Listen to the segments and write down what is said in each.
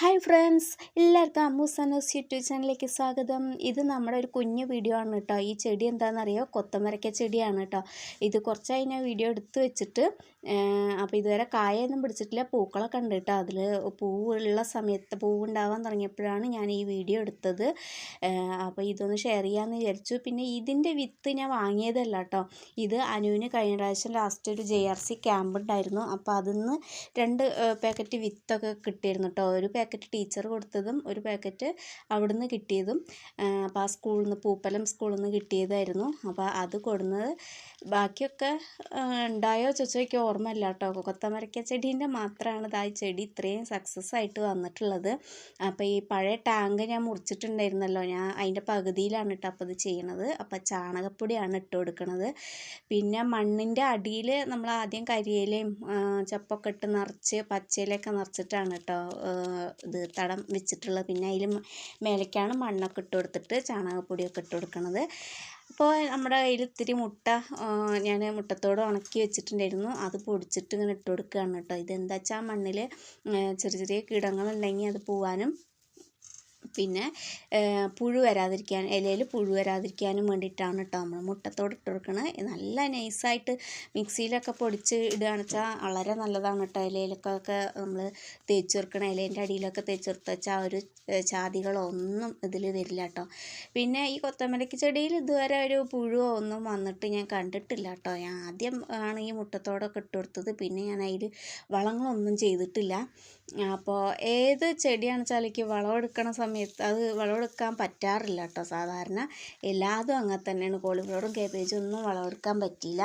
Hi friends എല്ലാവർക്കും അമ്മൂസനോസ് YouTube ചാനലിലേക്ക് സ്വാഗതം. ഇത് നമ്മുടെ ഒരു കുഞ്ഞു വീഡിയോ ആണ് കേട്ടോ. ഈ ചെടി എന്താണെന്നറിയോ? കൊത്തമരക്ക ചെടിയാണ് കേട്ടോ. ഇത് കുറച്ചായി ഞാൻ വീഡിയോ എടുത്ത് വെച്ചിട്ട് അപ്പോൾ ഇതുവരെ കായൊന്നും പിടിച്ചിട്ടില്ല. പൂക്കളൊക്കെ ഉണ്ട് കേട്ടോ. അതിൽ പൂവുള്ള സമയത്ത് പൂവുണ്ടാവാൻ തുടങ്ങിയപ്പോഴാണ് ഞാൻ ഈ വീഡിയോ എടുത്തത്. അപ്പോൾ ഇതൊന്ന് ഷെയർ ചെയ്യാമെന്ന് വിചാരിച്ചു. പിന്നെ ഇതിന്റെ വിത്ത് ഞാൻ വാങ്ങിയതല്ല കേട്ടോ. ഇത് അനുവിന് കഴിഞ്ഞ പ്രാവശ്യം ലാസ്റ്റ് ഒരു ജെ ആർ സി ക്യാമ്പ് ഉണ്ടായിരുന്നു. അപ്പോൾ അതിൽ നിന്ന് രണ്ട് പാക്കറ്റ് വിത്തൊക്കെ കിട്ടിയിരുന്നു കേട്ടോ. ഒരു പാക്കറ്റ് ടീച്ചർ കൊടുത്തതും ഒരു പാക്കറ്റ് അവിടുന്ന് കിട്ടിയതും അപ്പോൾ ആ സ്കൂളിൽ നിന്ന് പൂപ്പലം സ്കൂളിൽ നിന്ന് കിട്ടിയതായിരുന്നു. അപ്പോൾ അത് കൊടുന്നത് ബാക്കിയൊക്കെ ഉണ്ടായോ ചോദിച്ചാൽ എനിക്ക് ഓർമ്മയില്ല കേട്ടോ. കൊത്തമരക്ക ചെടീന്റെ മാത്രമാണ് ആ ചെടി ഇത്രയും സക്സസ് ആയിട്ട് വന്നിട്ടുള്ളത്. അപ്പോൾ ഈ പഴയ ടാങ്ക് ഞാൻ മുറിച്ചിട്ടുണ്ടായിരുന്നല്ലോ. ഞാൻ അതിന്റെ പകുതിയിലാണ് കേട്ടോ അപ്പോൾ ഇത് ചെയ്യണത്. അപ്പോൾ ചാണകപ്പൊടിയാണ് ഇട്ട് കൊടുക്കുന്നത് പിന്നെ മണ്ണിന്റെ അടിയിൽ നമ്മൾ ആദ്യം കരിയിലയും ചപ്പൊക്കെ ഇട്ട് നിറച്ച് പച്ചയിലൊക്കെ നിറച്ചിട്ടാണ് കേട്ടോ ഇത് തടം വെച്ചിട്ടുള്ളത്. പിന്നെ അതിൽ മേലേക്കാണ് മണ്ണൊക്കെ ഇട്ട് കൊടുത്തിട്ട് ചാണകപ്പൊടിയൊക്കെ ഇട്ട് കൊടുക്കുന്നത് അപ്പോൾ നമ്മുടെ കയ്യിൽ ഇത്തിരി മുട്ട ഞാൻ മുട്ടത്തോട് ഉണക്കി വെച്ചിട്ടുണ്ടായിരുന്നു. അത് പൊടിച്ചിട്ട് ഇങ്ങനെ ഇട്ട് കൊടുക്കുകയാണ് കേട്ടോ. ഇതെന്താ വെച്ചാൽ മണ്ണിൽ ചെറിയ ചെറിയ കീടങ്ങളുണ്ടെങ്കിൽ അത് പോവാനും പിന്നെ പുഴു വരാതിരിക്കാൻ ഇലയിൽ പുഴു വരാതിരിക്കാനും വേണ്ടിയിട്ടാണ് കേട്ടോ നമ്മൾ മുട്ടത്തോട് ഇട്ട് കൊടുക്കണത് നല്ല നൈസായിട്ട് മിക്സിയിലൊക്കെ പൊടിച്ച് ഇടുകയാണെന്ന് വെച്ചാൽ വളരെ നല്ലതാണ് കേട്ടോ ഇലയിലൊക്കെ നമ്മൾ തേച്ച് ചേർക്കണ ഇലേന്റെ അടിയിലൊക്കെ തേച്ച് ചേർത്ത് വെച്ചാൽ ആ ഒരു ചാതികളോ ഒന്നും ഇതിൽ വരില്ല കേട്ടോ പിന്നെ ഈ കൊത്തമരക്ക് ചെടിയിൽ ഇതുവരെ ഒരു പുഴുവോ ഒന്നും വന്നിട്ട് ഞാൻ കണ്ടിട്ടില്ല കേട്ടോ ഞാൻ ആദ്യം ആണ് ഈ മുട്ടത്തോടൊക്കെ ഇട്ട് കൊടുത്തത്. പിന്നെ ഞാൻ അതിൽ വളങ്ങളൊന്നും ചെയ്തിട്ടില്ല. അപ്പോൾ ഏത് ചെടിയാണെന്ന് വെച്ചാൽ എനിക്ക് വളമെടുക്കണ സമയത്ത് അത് വിളവെടുക്കാൻ പറ്റാറില്ല കേട്ടോ സാധാരണ. എല്ലാതും അങ്ങനെ തന്നെയാണ്. കോളിഫ്ലവറും കേബേജും ഒന്നും വിളവെടുക്കാൻ പറ്റിയില്ല.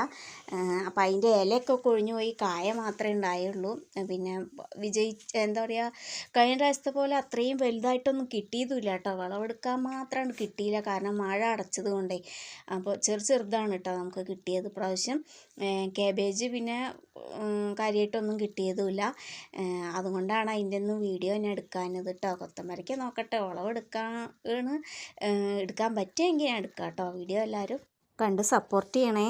അപ്പം അതിന്റെ ഇലയൊക്കെ കൊഴിഞ്ഞു പോയി. കായ മാത്രമേ ഉണ്ടായുള്ളൂ. പിന്നെ വിജയി എന്താ പറയുക കഴിഞ്ഞ പ്രാവശ്യത്തെ പോലെ അത്രയും വലുതായിട്ടൊന്നും കിട്ടിയതുമില്ല കേട്ടോ. വിളവെടുക്കാൻ മാത്രമാണ് കിട്ടിയില്ല. കാരണം മഴ അടച്ചത് കൊണ്ടേ. അപ്പോൾ ചെറു ചെറുതാണ് കേട്ടോ നമുക്ക് കിട്ടിയത് പ്രാവശ്യം. കേബേജ് പിന്നെ കാര്യമായിട്ടൊന്നും കിട്ടിയതുമില്ല. അതുകൊണ്ടാണ് അതിന്റെ ഒന്നും വീഡിയോ ഞാൻ എടുക്കാനത് കേട്ടോ. കൊത്തമരയ്ക്ക് നോക്കട്ടെ. വിളവെടുക്കാൻ എടുക്കാൻ പറ്റുമെങ്കിൽ ഞാൻ എടുക്കാം കേട്ടോ വീഡിയോ എല്ലാവരും കണ്ട് സപ്പോർട്ട് ചെയ്യണേ.